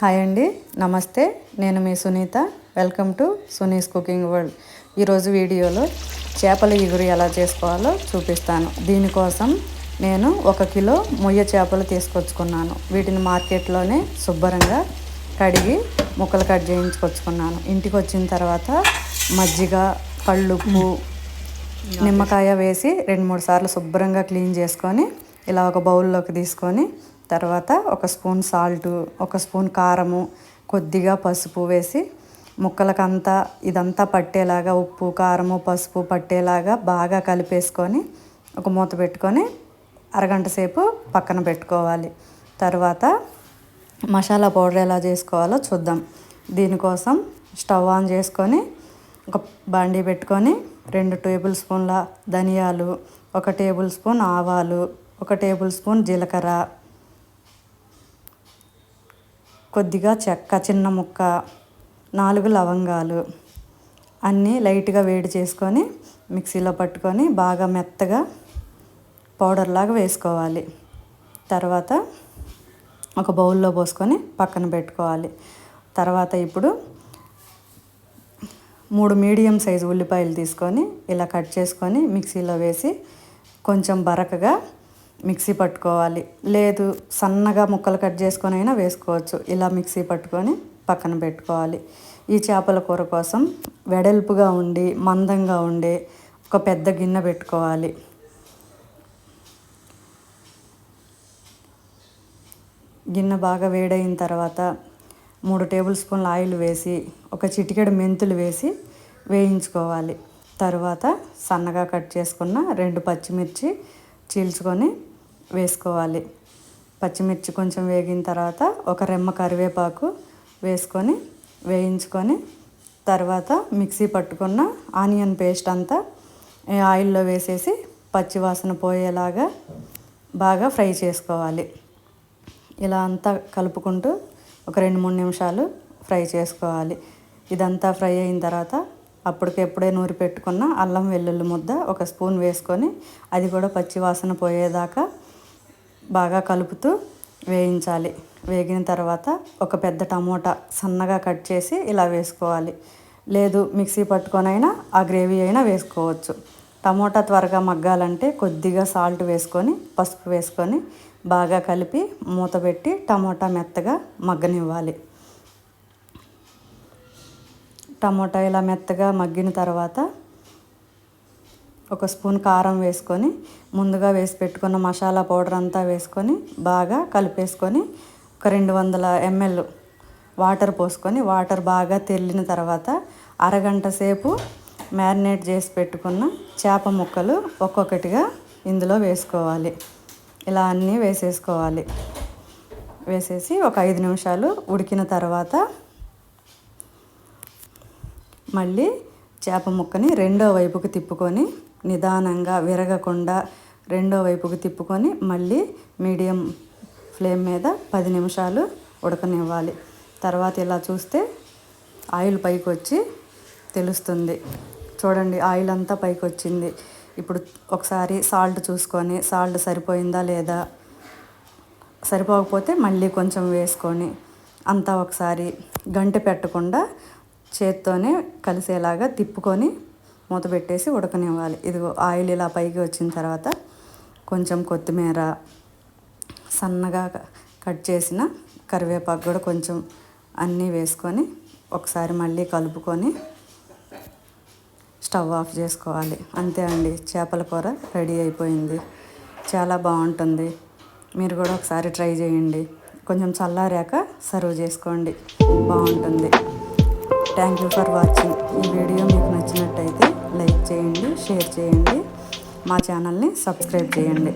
Hi అండి నమస్తే. నేను మీ Sunitha. Welcome to Suni's cooking world. ఈరోజు వీడియోలో చేపల ఇగురు ఎలా చేసుకోవాలో చూపిస్తాను. దీనికోసం నేను ఒక కిలో మొయ్య చేపలు తీసుకొచ్చుకున్నాను. వీటిని మార్కెట్లోనే శుభ్రంగా కడిగి ముక్కలు కట్ చేయించుకొచ్చుకున్నాను. ఇంటికి వచ్చిన తర్వాత మజ్జిగ కళ్ళుప్పు నిమ్మకాయ వేసి రెండు మూడు సార్లు శుభ్రంగా క్లీన్ చేసుకొని ఇలా ఒక బౌల్లోకి తీసుకొని తర్వాత ఒక స్పూన్ సాల్టు ఒక స్పూన్ కారము కొద్దిగా పసుపు వేసి ముక్కలకంతా ఇదంతా పట్టేలాగా ఉప్పు కారము పసుపు పట్టేలాగా బాగా కలిపేసుకొని ఒక మూత పెట్టుకొని అరగంట సేపు పక్కన పెట్టుకోవాలి. తర్వాత మసాలా పౌడర్ ఎలా చేసుకోవాలో చూద్దాం. దీనికోసం స్టవ్ ఆన్ చేసుకొని ఒక బాండీ పెట్టుకొని రెండు టేబుల్ స్పూన్ల ధనియాలు ఒక టేబుల్ స్పూన్ ఆవాలు ఒక టేబుల్ స్పూన్ జీలకర్ర కొద్దిగా చెక్క చిన్న ముక్క నాలుగు లవంగాలు అన్నీ లైట్గా వేడి చేసుకొని మిక్సీలో పట్టుకొని బాగా మెత్తగా పౌడర్ లాగా వేసుకోవాలి. తర్వాత ఒక బౌల్లో పోసుకొని పక్కన పెట్టుకోవాలి. తర్వాత ఇప్పుడు మూడు మీడియం సైజు ఉల్లిపాయలు తీసుకొని ఇలా కట్ చేసుకొని మిక్సీలో వేసి కొంచెం బరకగా మిక్సీ పట్టుకోవాలి. లేదు సన్నగా ముక్కలు కట్ చేసుకొని అయినా వేసుకోవచ్చు. ఇలా మిక్సీ పట్టుకొని పక్కన పెట్టుకోవాలి. ఈ చేపల కూర కోసం వెడల్పుగా ఉండి మందంగా ఉండే ఒక పెద్ద గిన్నె పెట్టుకోవాలి. గిన్నె బాగా వేడైన తర్వాత మూడు టేబుల్ స్పూన్ల ఆయిల్ వేసి ఒక చిటికెడు మెంతులు వేసి వేయించుకోవాలి. తర్వాత సన్నగా కట్ చేసుకున్న రెండు పచ్చిమిర్చి చీల్చుకొని వేసుకోవాలి. పచ్చిమిర్చి కొంచెం వేగిన తర్వాత ఒక రెమ్మ కరివేపాకు వేసుకొని వేయించుకొని తర్వాత మిక్సీ పట్టుకున్న ఆనియన్ పేస్ట్ అంతా ఆయిల్లో వేసేసి పచ్చివాసన పోయేలాగా బాగా ఫ్రై చేసుకోవాలి. ఇలా అంతా కలుపుకుంటూ ఒక రెండు మూడు నిమిషాలు ఫ్రై చేసుకోవాలి. ఇదంతా ఫ్రై అయిన తర్వాత అప్పటికెప్పుడే నూరి పెట్టుకున్న అల్లం వెల్లుల్లి ముద్ద ఒక స్పూన్ వేసుకొని అది కూడా పచ్చి వాసన పోయేదాకా బాగా కలుపుతూ వేయించాలి. వేగిన తర్వాత ఒక పెద్ద టమోటా సన్నగా కట్ చేసి ఇలా వేసుకోవాలి. లేదు మిక్సీ పట్టుకొనైనా ఆ గ్రేవీ అయినా వేసుకోవచ్చు. టమోటా త్వరగా మగ్గాలంటే కొద్దిగా సాల్ట్ వేసుకొని పసుపు వేసుకొని బాగా కలిపి మూత పెట్టి టమోటా మెత్తగా మగ్గనివ్వాలి. టమోటా ఇలా మెత్తగా మగ్గిన తర్వాత ఒక స్పూన్ కారం వేసుకొని ముందుగా వేసి పెట్టుకున్న మసాలా పౌడర్ అంతా వేసుకొని బాగా కలిపేసుకొని ఒక రెండు వందల ఎంఎల్ వాటర్ పోసుకొని వాటర్ బాగా తెల్లిన తర్వాత అరగంట సేపు మ్యారినేట్ చేసి పెట్టుకున్న చేప ముక్కలు ఒక్కొక్కటిగా ఇందులో వేసుకోవాలి. ఇలా అన్నీ వేసేసుకోవాలి. వేసేసి ఒక ఐదు నిమిషాలు ఉడికిన తర్వాత మళ్ళీ చేప ముక్కని రెండో వైపుకి తిప్పుకొని నిదానంగా విరగకుండా రెండో వైపుకి తిప్పుకొని మళ్ళీ మీడియం ఫ్లేమ్ మీద పది నిమిషాలు ఉడకనివ్వాలి. తర్వాత ఇలా చూస్తే ఆయిల్ పైకి వచ్చి తెలుస్తుంది. చూడండి ఆయిల్ అంతా పైకి వచ్చింది ఇప్పుడు ఒకసారి సాల్ట్ చూసుకొని సాల్ట్ సరిపోయిందా లేదా? సరిపోకపోతే మళ్ళీ కొంచెం వేసుకొని అంతా ఒకసారి గంట పెట్టకుండా చేత్తోనే కలిసేలాగా తిప్పుకొని మూత పెట్టేసి ఉడకనివ్వాలి. ఇదిగో ఆయిల్ ఇలా పైకి వచ్చిన తర్వాత కొంచెం కొత్తిమీర సన్నగా కట్ చేసిన కరివేపాకు కూడా కొంచెం అన్నీ వేసుకొని ఒకసారి మళ్ళీ కలుపుకొని స్టవ్ ఆఫ్ చేసుకోవాలి. అంతే అండి. చేపల కూర రెడీ అయిపోయింది. చాలా బాగుంటుంది. మీరు కూడా ఒకసారి ట్రై చేయండి. కొంచెం చల్లారాక సర్వ్ చేసుకోండి. బాగుంటుంది. Thank you for watching. ఈ వీడియో మీకు నచ్చినట్టయితే లైక్ చేయండి షేర్ చేయండి. మా ఛానల్ని సబ్స్క్రైబ్ చేయండి.